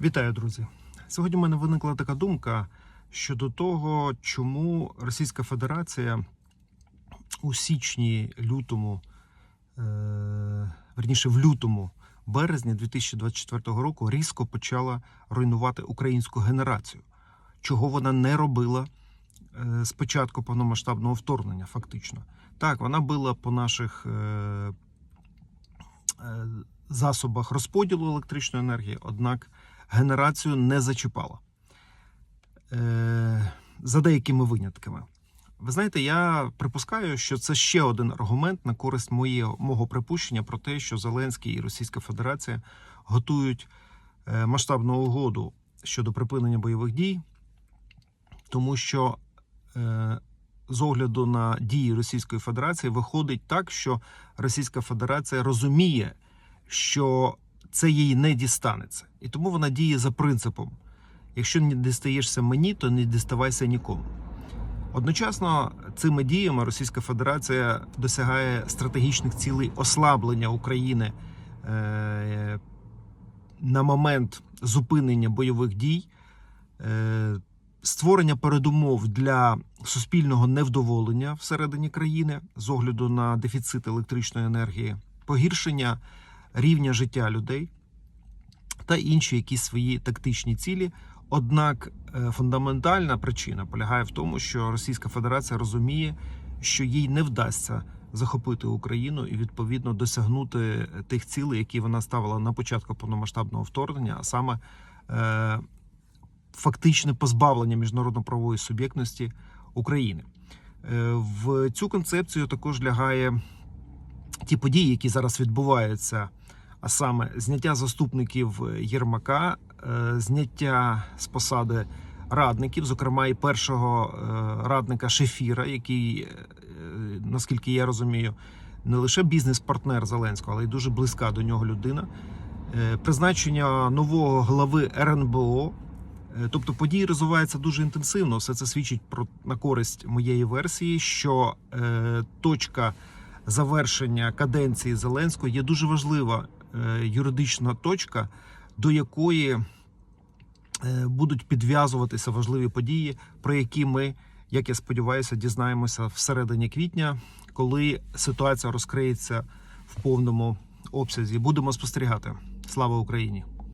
Вітаю, друзі! Сьогодні в мене виникла така думка щодо того, чому Російська Федерація у січні, лютому, е, верніше в лютому, березні 2024 року різко почала руйнувати українську генерацію, чого вона не робила е, з початку повномасштабного вторгнення, фактично. Так, вона била по наших. Е, Засобах розподілу електричної енергії, однак генерацію не зачіпала. Е, за деякими винятками. Ви знаєте, я припускаю, що це ще один аргумент на користь моє, мого припущення про те, що Зеленський і Російська Федерація готують е, масштабну угоду щодо припинення бойових дій, тому що е, з огляду на дії Російської Федерації виходить так, що Російська Федерація розуміє, що це їй не дістанеться. І тому вона діє за принципом: якщо не дістаєшся мені, то не діставайся нікому. Одночасно цими діями Російська Федерація досягає стратегічних цілей ослаблення України е, на момент зупинення бойових дій, е, створення передумов для суспільного невдоволення всередині країни з огляду на дефіцит електричної енергії, погіршення рівня життя людей та інші якісь свої тактичні цілі. Однак е, фундаментальна причина полягає в тому, що Російська Федерація розуміє, що їй не вдасться захопити Україну і відповідно досягнути тих цілей, які вона ставила на початку повномасштабного вторгнення, а саме е, фактичне позбавлення міжнародно-правової суб'єктності України. Е, в цю концепцію також лягає ті події, які зараз відбуваються, а саме зняття заступників Єрмака, е, зняття з посади радників, зокрема і першого е, радника Шефіра, який, е, наскільки я розумію, не лише бізнес-партнер Зеленського, але й дуже близька до нього людина. Е, Призначення нового глави РНБО. Е, Тобто події розвиваються дуже інтенсивно. Все це свідчить про на користь моєї версії, що е, точка завершення каденції Зеленського є дуже важлива е, юридична точка, до якої е, будуть підв'язуватися важливі події, про які ми, як я сподіваюся, дізнаємося всередині квітня, коли ситуація розкриється в повному обсязі. Будемо спостерігати. Слава Україні!